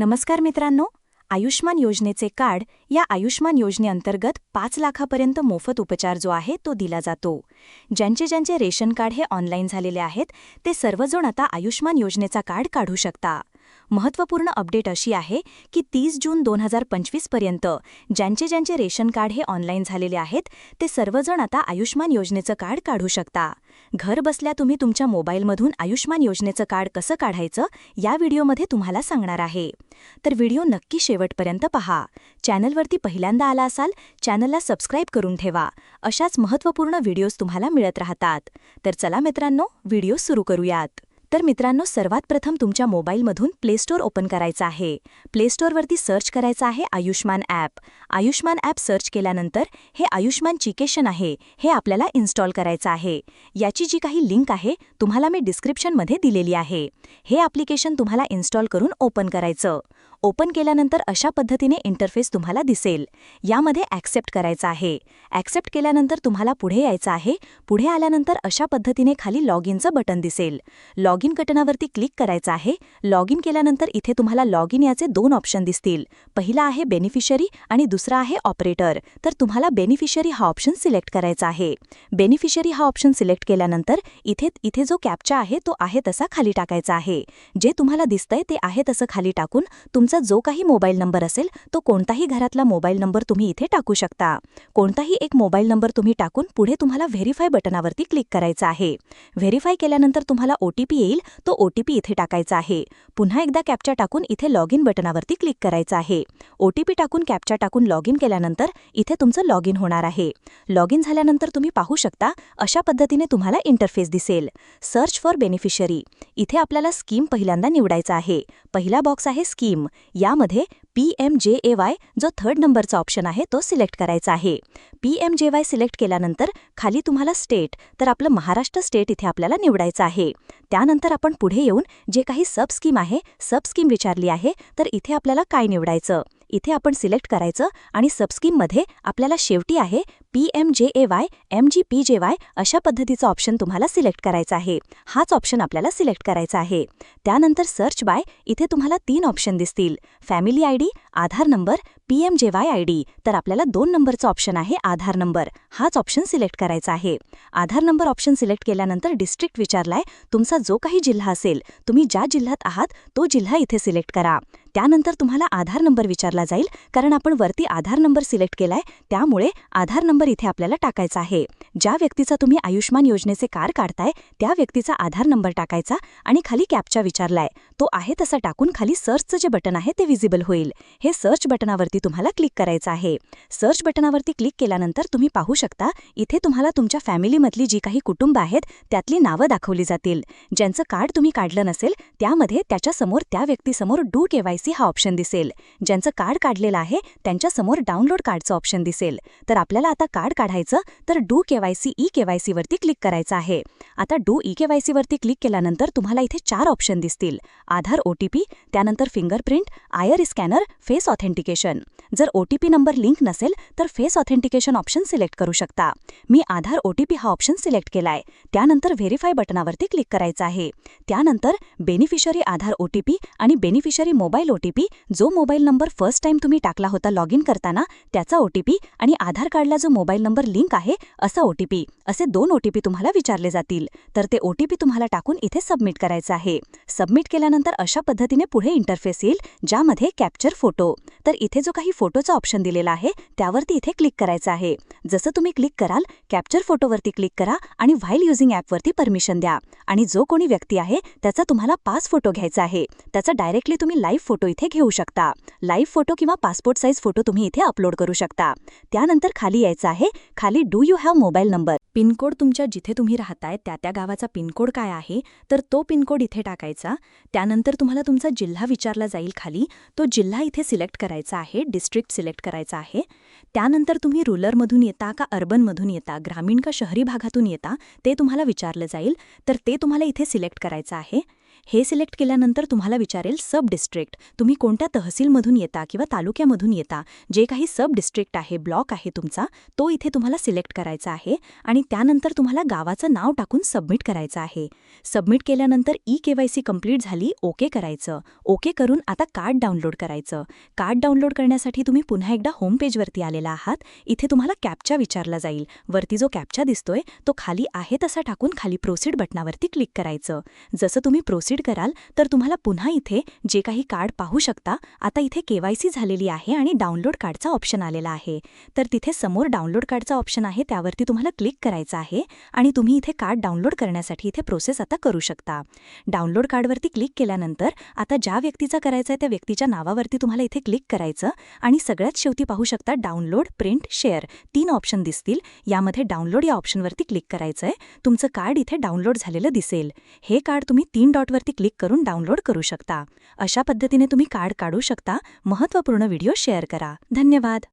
नमस्कार मित्रांनो आयुष्मान योजनेचे कार्ड या आयुष्मान योजनेअंतर्गत पाच लाखापर्यंत मोफत उपचार जो आहे तो दिला जातो. ज्यांचे ज्यांचे रेशन कार्ड हे ऑनलाईन झालेले आहेत ते सर्वजण आता आयुष्मान योजनेचा कार्ड काढू शकता. महत्त्वपूर्ण अपडेट अशी आहे की तीस जून दोन हजार पंचवीसपर्यंत ज्यांचे ज्यांचे रेशन कार्ड हे ऑनलाईन झालेले आहेत ते सर्वजण आता आयुष्मान योजनेचं कार्ड काढू शकता. घर बसल्या तुम्ही तुमच्या मोबाईलमधून आयुष्मान योजनेचं कार्ड कसं काढायचं या व्हिडिओमध्ये तुम्हाला सांगणार आहे. तर व्हिडिओ नक्की शेवटपर्यंत पहा. चॅनलवरती पहिल्यांदा आला असाल चॅनलला सबस्क्राईब करून ठेवा. अशाच महत्त्वपूर्ण व्हिडिओज तुम्हाला मिळत राहतात. तर चला मित्रांनो व्हिडिओ सुरू करूयात. तर मित्रांनो सर्वात प्रथम तुमच्या मोबाईलमधून प्लेस्टोर ओपन करायचं आहे. प्लेस्टोरवरती सर्च करायचं आहे Ayushman app Ayushman app search केल्यानंतर हे आयुष्मान चिकेशन आहे हे आपल्याला इन्स्टॉल करायचं आहे. याची जी काही लिंक आहे तुम्हाला मी डिस्क्रिप्शनमध्ये दिलेली आहे. हे ॲप्लिकेशन तुम्हाला इन्स्टॉल करून ओपन करायचं. ओपन केल्यानंतर अशा पद्धतीने इंटरफेस तुम्हाला दिसेल. यामध्ये ॲक्सेप्ट करायचं आहे. ॲक्सेप्ट केल्यानंतर तुम्हाला पुढे यायचं आहे. पुढे आल्यानंतर अशा पद्धतीने खाली लॉग इनचं बटन दिसेल. लॉग इन बटनावरती क्लिक करायचं आहे. लॉग इन केल्यानंतर इथे तुम्हाला लॉग इन याचे दोन ऑप्शन दिसतील. पहिला आहे बेनिफिशरी आणि दुसरा आहे ऑपरेटर तर तुम्हाला बेनिफिशरी हा ऑप्शन सिलेक्ट करायचा आहे. बेनिफिशरी हा ऑप्शन सिलेक्ट केल्यानंतर इथे इथे जो कॅप्चा आहे तो आहे तसा खाली टाकायचा आहे. जे तुम्हाला दिसतंय ते आहे तसं खाली टाकून तुमचं जो काही मोबाईल नंबर असेल तो कोणताही घरातला मोबाईल नंबर तुम्ही इथे टाकू शकता. कोणताही एक मोबाईल नंबर तुम्ही टाकून पुढे तुम्हाला व्हेरीफाय बटनावरती क्लिक करायचं आहे. व्हेरीफाय केल्यानंतर तुम्हाला ओटीपी येईल तो ओटीपी इथे टाकायचा आहे. पुन्हा एकदा कॅप्चा टाकून इथे लॉग इन बटनावरती क्लिक करायचं आहे. ओटीपी टाकून कॅप्चा टाकून लॉग इन केल्यानंतर इथे तुमचं लॉग इन होणार आहे. लॉग इन झाल्यानंतर तुम्ही पाहू शकता अशा पद्धतीने तुम्हाला इंटरफेस दिसेल. सर्च फॉर बेनिफिशरी इथे आपल्याला स्कीम पहिल्यांदा निवडायचा आहे. पहिला बॉक्स आहे स्कीम. यामध्ये P M J A Y जो थर्ड नंबरचा ऑप्शन आहे तो सिलेक्ट करायचा आहे. P M J Y select केल्यानंतर खाली तुम्हाला स्टेट तर आपलं महाराष्ट्र स्टेट इथे आपल्याला निवडायचं आहे. त्यानंतर आपण पुढे येऊन जे काही सब स्कीम आहे सब स्कीम विचारली आहे तर इथे आपल्याला काय निवडायचं? इथे आपण सिलेक्ट करायचं आणि सबस्कीममध्ये आपल्याला शेवटी आहे P M J A Y M G P J Y अशा पद्धतीचा ऑप्शन तुम्हाला सिलेक्ट करायचा आहे. हाच ऑप्शन आपल्याला सिलेक्ट करायचा आहे. त्यानंतर सर्च बाय इथे तुम्हाला तीन ऑप्शन दिसतील. Family I D Aadhaar number P M J Y I D. तर आपल्याला दोन नंबरचा ऑप्शन आहे आधार नंबर. हाच ऑप्शन सिलेक्ट करायचा आहे. आधार नंबर ऑप्शन सिलेक्ट केल्यानंतर डिस्ट्रिक्ट विचारलाय. तुमचा जो काही जिल्हा असेल तुम्ही ज्या जिल्ह्यात आहात तो जिल्हा इथे सिलेक्ट करा. त्यानंतर तुम्हाला आधार नंबर विचारला जाईल कारण आपण वरती आधार नंबर सिलेक्ट केलाय त्यामुळे आधार नंबर इथे आपल्याला टाकायचा आहे. ज्या व्यक्तीचा तुम्ही आयुष्मान योजनेचे कार काढताय त्या व्यक्तीचा आधार नंबर टाकायचा आणि खाली कॅपचा विचारलाय. तो आहे तसा टाकून खाली सर्चचं जे बटन आहे ते विजिबल होईल. हे सर्च बटनावरती तुम्हाला क्लिक करायचं आहे. सर्च बटनावरती क्लिक केल्यानंतर तुम्ही पाहू शकता इथे तुम्हाला तुमच्या फॅमिलीमधली जी काही कुटुंब आहेत त्यातली नावं दाखवली जातील. ज्यांचं कार्ड तुम्ही काढलं नसेल त्यामध्ये त्याच्यासमोर त्या व्यक्तीसमोर डू केवायसी हा ऑप्शन दिसेल. ज्यांचं कार्ड काढलेलं आहे त्यांच्यासमोर डाउनलोड कार्डचं ऑप्शन दिसेल. तर आपल्याला आता कार्ड काढायचं तर डू केवायसी ई केवायसीवरती क्लिक करायचं आहे. आता डू ई केवायसीवरती क्लिक केल्यानंतर तुम्हाला इथे चार ऑप्शन दिसतील. आधार ओटीपी त्यानंतर fingerprint iris scanner face authentication. जर ओटीपी नंबर लिंक नसेल तर फेस ऑथेंटिकेशन ऑप्शन सिलेक्ट करू शकता. मी आधार ओटीपी हा ऑप्शन सिलेक्ट केलाय. त्यानंतर व्हेरीफाय बटनावरती क्लिक करायचं आहे. त्यानंतर बेनिफिशरी आधार ओटीपी आणि बेनिफिशरी मोबाईल ओटीपी जो मोबाईल नंबर फर्स्ट टाइम तुम्ही टाकला होता लॉग इन करताना त्याचा ओटीपी आणि आधार कार्डला जो मोबाईल नंबर लिंक आहे असा ओटीपी असे दोन ओटीपी तुम्हाला विचारले जातील. तर ते ओटीपी तुम्हाला टाकून इथे सबमिट करायचं आहे. सबमिट केल्यानंतर अशा पद्धतीने पुढे इंटरफेस येईल ज्यामध्ये कॅप्चर फोटो तर इथे जो काही फोटोचा ऑप्शन दिलेला आहे त्यावरती इथे क्लिक करायचं आहे. जसं तुम्ही क्लिक कराल कॅप्चर फोटोवरती क्लिक करा आणि व्हाईल युझिंग ॲपवरती परमिशन द्या. आणि जो कोणी व्यक्ती आहे त्याचा तुम्हाला पाच फोटो घ्यायचा आहे. त्याचा डायरेक्टली तुम्ही लाईव्ह फोटो इथे घेऊ शकता. लाईव्ह फोटो किंवा पासपोर्ट साईज फोटो तुम्ही इथे अपलोड करू शकता. त्यानंतर खाली यायचं आहे. खाली do you have mobile number pincode तुमच्या जिथे तुम्ही राहताय त्या त्या गावाचा पिनकोड काय आहे? तर तो पिनकोड इथे टाकायचा. त्यानंतर तुम्हाला तुमचा जिल्हा विचारला जाईल खाली. तो जिल्हा इथे सिलेक्ट करायचा आहे डिस्ट्रिक्ट सिलेक्ट करायचा आहे. त्यानंतर तुम्ही रुलरमधून येता का अर्बनमधून येता ग्रामीण का शहरी भागातून येता ते तुम्हाला विचारलं जाईल. तर ते तुम्हाला इथे सिलेक्ट करायचं आहे. हे सिलेक्ट केल्यानंतर तुम्हाला विचारेल सब डिस्ट्रिक्ट. तुम्ही कोणत्या तहसीलमधून येता किंवा तालुक्यामधून येता? जे काही सब डिस्ट्रिक्ट आहे ब्लॉक आहे तुमचा तो इथे तुम्हाला सिलेक्ट करायचा आहे आणि त्यानंतर तुम्हाला गावाचं नाव टाकून सबमिट करायचं आहे. सबमिट केल्यानंतर ई के कंप्लीट झाली ओके करायचं. ओके करून आता कार्ड डाउनलोड करायचं. कार्ड डाउनलोड करण्यासाठी तुम्ही पुन्हा एकदा होम पेजवरती आलेला आहात. इथे तुम्हाला कॅपच्या विचारला जाईल. वरती जो कॅप्चा दिसतोय तो खाली आहे तसा टाकून खाली प्रोसीड बटनावरती क्लिक करायचं. जसं तुम्ही प्रोसीड कराल तर तुम्हाला पुन्हा इथे जे काही कार्ड पाहू शकता आता इथे केवायसी झालेली आहे आणि डाउनलोड कार्डचा ऑप्शन आलेला आहे. तर तिथे समोर डाउनलोड कार्डचा ऑप्शन आहे त्यावरती तुम्हाला क्लिक करायचं आहे आणि तुम्ही इथे कार्ड डाउनलोड करण्यासाठी इथे प्रोसेस आता करू शकता. डाउनलोड कार्डवरती क्लिक केल्यानंतर आता ज्या व्यक्तीचा करायचा आहे त्या व्यक्तीच्या नावावरती तुम्हाला इथे क्लिक करायचं आणि सगळ्यात शेवटी पाहू शकता डाउनलोड प्रिंट शेअर तीन ऑप्शन दिसतील. यामध्ये डाउनलोड या ऑप्शनवरती क्लिक करायचं आहे तुमचं कार्ड इथे डाउनलोड झालेलं दिसेल. हे कार्ड तुम्ही तीन लिंकवरती क्लिक करून डाउनलोड करू शकता. अशा पद्धतीने तुम्ही कार्ड काढू शकता. महत्त्वपूर्ण व्हिडिओ शेअर करा. धन्यवाद.